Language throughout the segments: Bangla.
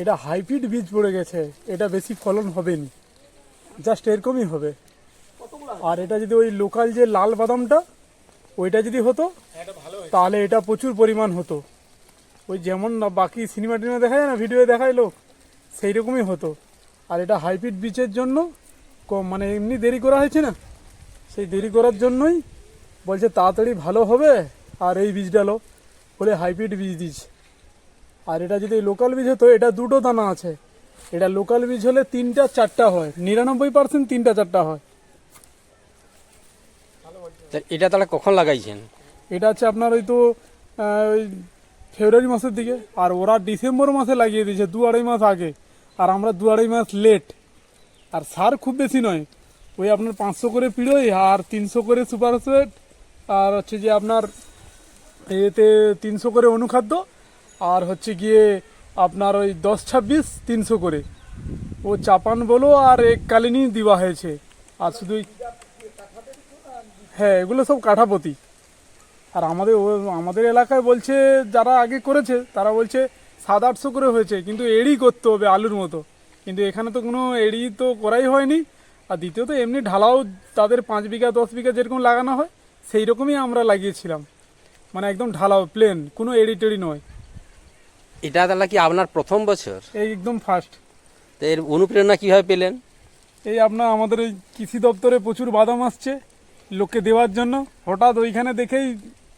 এটা হাইব্রিড বীজ পড়ে গেছে, এটা বেশি ফলন হবে নি জাস্ট এরকমই হবে। আর এটা যদি ওই লোকাল যে লাল বাদামটা, ওইটা যদি হতো, তাহলে এটা প্রচুর পরিমাণ হতো। ওই যেমন না, বাকি সিনেমা টিনেমা দেখা যায় না ভিডিও দেখায় লোক সেই রকমই হতো। আর এটা হাইব্রিড বীজের জন্য কম মানে এমনি দেরি করা হয়েছে না? সেই দেরি করার জন্যই বলছে, তাড়াতাড়ি ভালো হবে, আর এই বীজটা লো। বলে হাইব্রিড বীজ দিচ্ছে আর এটা যদি লোকাল বীজ হতো এটা দুটো দানা আছে। এটা লোকাল বীজ হলে তিনটা চারটা হয়। নিরানব্বই পার্সেন্ট তিনটা চারটা হয়। এটা তাহলে কখন লাগাইছেন? এটা হচ্ছে আপনার ওই তো ওই ফেব্রুয়ারি মাসের দিকে। আর ওরা ডিসেম্বর মাসে লাগিয়ে দিয়েছে দু আড়াই মাস আগে। আর আমরা দু আড়াই মাস লেট আর সার খুব বেশি নয়। ওই আপনার পাঁচশো করে পিড়োই আর তিনশো করে সুপার আর হচ্ছে যে আপনার এতে তিনশো করে অনুখাদ্য। আর হচ্ছে গিয়ে আপনার ওই দশ ছাব্বিশ তিনশো করে। ও চাপান বলো আর এক কালিনই দেওয়া হয়েছে। আর শুধু হ্যাঁ এগুলো সব কাঠাপতি। আর আমাদের আমাদের এলাকায় বলছে, যারা আগে করেছে, তারা বলছে সাত আটশো করে হয়েছে, কিন্তু এড়ি করতে হবে আলুর মতো। কিন্তু এখানে তো কোনো এড়ি তো করাই হয়নি। আর দ্বিতীয়ত এমনি ঢালাও তাদের পাঁচ বিঘা, দশ বিঘা যেরকম লাগানো হয় সেই রকমই আমরা লাগিয়েছিলাম। মানে একদম ঢালাও প্লেন কোনো এড়ি টেড়ি নয়। এটা তাহলে কি আপনার প্রথম বছর? এই একদম ফার্স্ট তো এর অনুপ্রেরণা কীভাবে পেলেন? এই আপনার আমাদের ওই কৃষি দপ্তরে প্রচুর বাদাম আসছে লোককে দেওয়ার জন্য। হঠাৎ ওইখানে দেখেই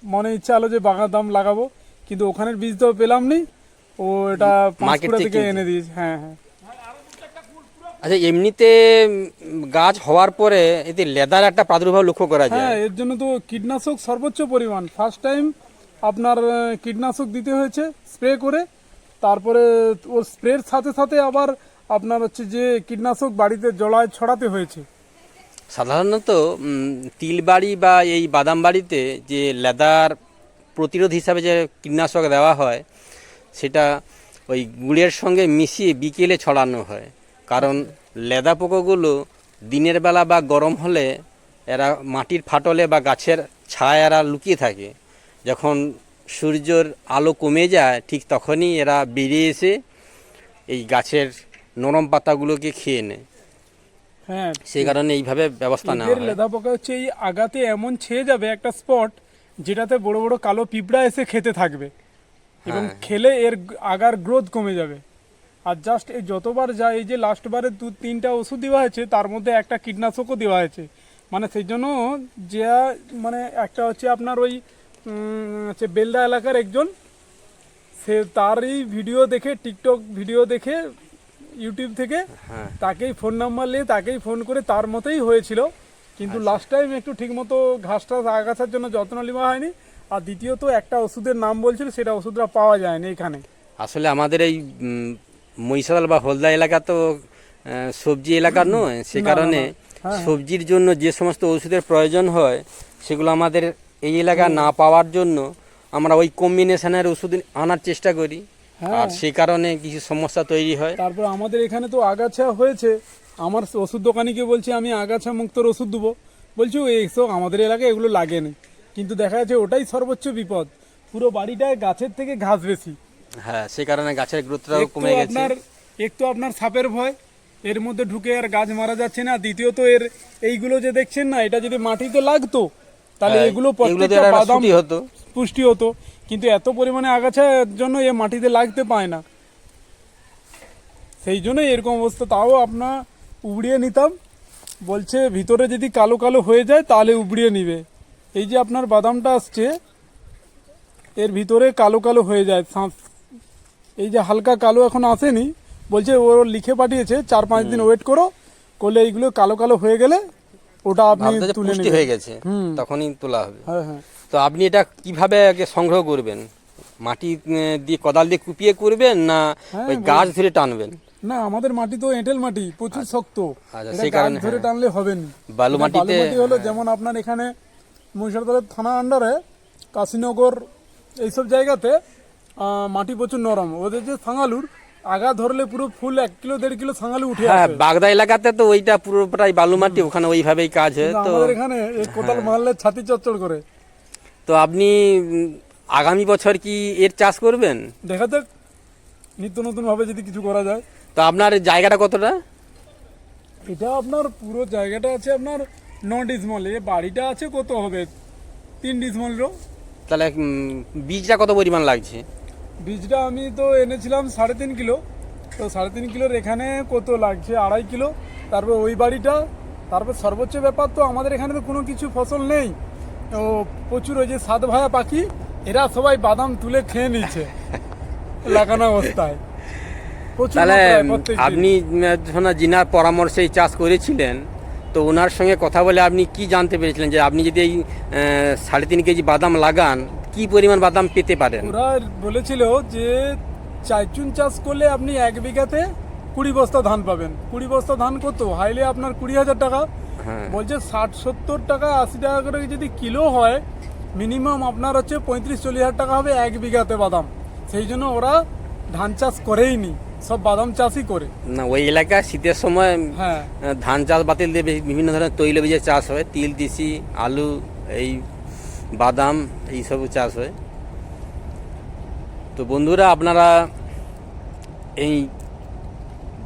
মনে ইচ্ছা হলো যে বাগাদাম লাগাবো কিন্তু ওখানের বীজ তো পেলাম নি ও এটা থেকে থেকে। এনে দিয়েছে হ্যাঁ হ্যাঁ। আচ্ছা এমনিতে গাছ হওয়ার পরে এতে লেদার একটা প্রাদুর্ভাব লক্ষ্য করা যায়। হ্যাঁ এর জন্য তো কীটনাশক সর্বোচ্চ পরিমাণ। ফার্স্ট টাইম আপনার কীটনাশক দিতে হয়েছে স্প্রে করে। তারপরে ওর স্প্রের সাথে সাথে আবার আপনার হচ্ছে যে কীটনাশক বাড়িতে জলায় ছড়াতে হয়েছে। সাধারণত উম, তিলবাড়ি বা এই বাদাম বাড়িতে যে লেদার প্রতিরোধ হিসাবে যে কীটনাশক দেওয়া হয় সেটা ওই গুড়ের সঙ্গে মিশিয়ে বিকেলে ছড়ানো হয়। কারণ লেদা পোকাগুলো দিনের বেলা বা গরম হলে এরা মাটির ফাটলে বা গাছের ছায় এরা লুকিয়ে থাকে। যখন সূর্যর আলো কমে যায় ঠিক তখনই এরা বেরিয়ে এসে এই গাছের নরম পাতাগুলোকে খেয়ে নেয়। হ্যাঁ। সেই কারণে এইভাবে ব্যবস্থা নেওয়া হয়। লেদা পোকা হচ্ছে এই আগাতে এমন ছেয়ে যাবে একটা স্পট যেটাতে বড় বড় কালো পিঁপড়া এসে খেতে থাকবে এবং হ্যাঁ। খেলে এর আগার গ্রোথ কমে যাবে। আর জাস্ট এই যতবার যায় এই যে লাস্ট বারে দু তিনটা ওষুধ দেওয়া হয়েছে তার মধ্যে একটা কীটনাশকও দেওয়া হয়েছে। মানে সেই জন্য যে মানে একটা হচ্ছে আপনার ওই হচ্ছে বেলদা এলাকার একজন। সে তারই ভিডিও দেখে টিকটক ভিডিও দেখে ইউটিউব থেকে হ্যাঁ। তাকেই ফোন নাম্বার নিয়ে তাকেই ফোন করে তার মতোই হয়েছিল। কিন্তু লাস্ট টাইম একটু ঠিকমতো ঘাস টাস আগাছার জন্য যত্ন নেওয়া হয়নি। আর দ্বিতীয়ত একটা ওষুধের নাম বলছিল সেটা ওষুধটা পাওয়া যায়নি এখানে। আসলে আমাদের এই মহিষাদল বা হলদা এলাকা তো সবজি এলাকা নয়। সে কারণে হ্যাঁ। সবজির জন্য যে সমস্ত ওষুধের প্রয়োজন হয় সেগুলো আমাদের এই এলাকা না পাওয়ার জন্য আমরা ওই কম্বিনেশনের ওষুধ আনার চেষ্টা করি। হ্যাঁ। আর সেই কারণে কিছু সমস্যা তৈরি হয়। তারপর আমাদের এখানে তো আগাছা হয়েছে। আমার ওষুধ দোকানিকে বলছি আমি আগাছা মুক্তর ওষুধ দেবো। বলছি এইসব আমাদের এলাকায় এগুলো লাগে না। কিন্তু দেখা যাচ্ছে ওটাই সর্বোচ্চ বিপদ। পুরো বাড়িটায় গাছের থেকে ঘাস বেশি। হ্যাঁ সেই কারণে গাছের গ্রোথটাও কমে গেছে। আপনার একটু আপনার সাপের ভয়। এর মধ্যে ঢুকে আর গাছ মারা যাচ্ছে না। দ্বিতীয়ত এর এইগুলো যে দেখছেন না এটা যদি মাটিতে লাগতো তাহলে হ্যাঁ, এগুলো প্রত্যেকটা বাদাম হতো। পুষ্টি হতো। কিন্তু এত পরিমাণে আগাছার জন্য এ মাটিতে লাগতে পায় না। সেই জন্যই এরকম অবস্থা। তাও আপনার উবড়িয়ে নিতাম। বলছে ভিতরে যদি কালো কালো হয়ে যায় তাহলে উবড়িয়ে নিবে। এই যে আপনার বাদামটা আসছে এর ভিতরে কালো কালো হয়ে যায় শাঁস- এই যে হালকা কালো এখন আসেনি। বলছে ও লিখে পাঠিয়েছে চার পাঁচ দিন ওয়েট করো। করলে এইগুলো কালো কালো হয়ে গেলে ওটা আপনি তুলে পুষ্টি হয়ে গেছে তখনই তোলা হবে। হ্যাঁ হ্যাঁ। তো আপনি এটা কীভাবে আগে সংগ্রহ করবেন? মাটি দিয়ে কোদাল দিয়ে কুপিয়ে করবেন না হ্যাঁ, ওই গাছ ধরে টানবেন? না আমাদের মাটি তো এঁটেল মাটি প্রচুর শক্ত। আচ্ছা, সেই কারণে, ধরে। টানলে হবে না বালু মাটিতে। হলো যেমন আপনার এখানে মহিষাদলের থানা আন্ডারে কাশীনগর এইসব জায়গাতে মাটি প্রচুর নরম। ওদের যে সাঙালুর আগা ধরলে পুরো ফুল এক কিলো দেড় কিলো সাঙালু উঠে হ্যাঁ বাগদা এলাকাতে তো ওইটা পুরোটাই বালু মাটি ওখানে ওইভাবেই কাজ হয়। তো আমাদের এখানে এই কোদাল হ্যাঁ। মারলে ছাতি চচ্চড় করে। তো আপনি আগামী বছর কি এর চাষ করবেন? দেখা যাক নিত্য নতুন ভাবে যদি কিছু করা যায়। তো আপনার জায়গাটা কতটা? এটা আপনার পুরো জায়গাটা আছে আপনার ন ডিসমল এ বাড়িটা আছে কত হবে? তিন ডিসমলেরও তাহলে বীজটা কত পরিমাণ লাগছে? বীজটা আমি তো এনেছিলাম সাড়ে তিন কিলো। তো সাড়ে তিন কিলোর এখানে কত লাগছে? আড়াই কিলো। তারপর ওই বাড়িটা তারপর সর্বোচ্চ ব্যাপার তো আমাদের এখানে তো কোনো কিছু ফসল নেই। ও প্রচুর ওই যে সাত ভায়া পাখি এরা সবাই বাদাম তুলে খেয়ে নিচ্ছে লাগানো অবস্থায়। তাহলে। আপনি জিনার পরামর্শে চাষ করেছিলেন তো ওনার সঙ্গে কথা বলে আপনি কি জানতে পেরেছিলেন যে আপনি যদি এই সাড়ে তিন কেজি বাদাম লাগান কি পরিমাণ বাদাম পেতে পারেন? ওরা বলেছিল যে চাইচুন চাষ করলে আপনি এক বিঘাতে কুড়ি বস্তা ধান পাবেন। কুড়ি বস্তা ধান কত? হাইলে আপনার কুড়ি হাজার টাকা। হ্যাঁ। বলছে ষাট সত্তর টাকা আশি টাকা করে যদি কিলো হয় মিনিমাম আপনার হচ্ছে পঁয়ত্রিশ চল্লিশ হাজার টাকা হবে এক বিঘাতে বাদাম। সেই জন্য ওরা ধান চাষ করেই নি সব বাদাম চাষই করে। না ওই এলাকায় শীতের সময় হ্যাঁ। ধান চাষ বাতিল দিয়ে বিভিন্ন ধরনের তৈলবীজের চাষ হয়। তিল তিসি আলু এই বাদাম এইসব চাষ হয়। তো বন্ধুরা, আপনারা এই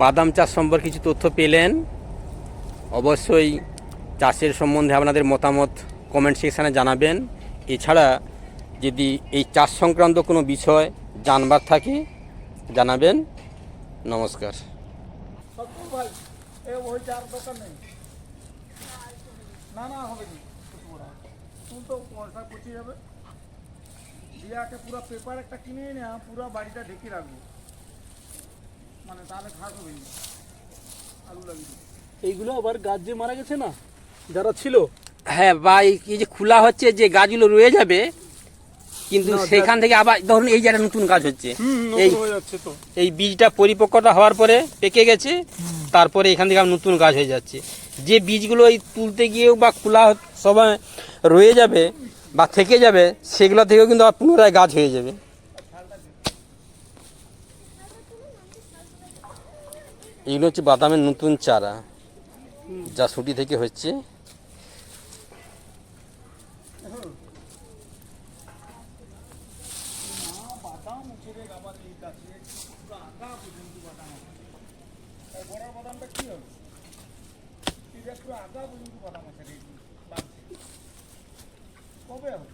বাদাম চাষ সম্পর্কে কিছু তথ্য পেলেন? অবশ্যই চাষের সম্বন্ধে আপনাদের মতামত কমেন্ট সেকশানে জানাবেন। এছাড়া যদি এই চাষ সংক্রান্ত কোনো বিষয় জানবার থাকে, জানাবেন। নমস্কার। না না, হবে তো পয়সা পচে যাবে দিয়াকে পুরো পেপার একটা কিনে এনে পুরো বাড়িটা ঢেকে রাখব। মানে তাহলে ঘাস হবে না। আলু লাগিয়ে এইগুলো আবার গাছ যে মারা গেছে না? যারা ছিল। হ্যাঁ বা এই এই যে খোলা হচ্ছে যে গাছগুলো রয়ে যাবে কিন্তু সেখান থেকে আবার ধরুন এই জায়গায় নতুন গাছ হচ্ছে। এই এই বীজটা পরিপক্কতা হওয়ার পরে পেকে গেছে তারপরে এখান থেকে আবার নতুন গাছ হয়ে যাচ্ছে। যে বীজগুলো এই তুলতে গিয়েও বা খোলা সময় রয়ে যাবে বা থেকে যাবে সেগুলো থেকেও কিন্তু আবার পুনরায় গাছ হয়ে যাবে। এগুলো হচ্ছে বাদামের নতুন চারা যা সুটি থেকে হচ্ছে বাদাম উঠে রে আবার এই গাছে পুরো আগা পর্যন্ত বাদাম আছে এই বড় বাদামটা কি হবে এই দেখ পর্যন্ত বাদাম আছে রে কবে হবে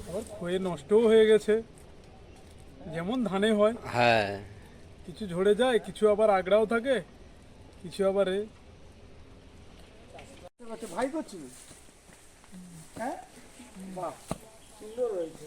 আবার ক্ষয়ে নষ্টও হয়ে গেছে। যেমন ধানে হয় হ্যাঁ। কিছু ঝরে যায় কিছু আবার আগড়াও থাকে কিছু আবার ভাই করছি? হ্যাঁ? বাহ সুন্দর হয়েছে।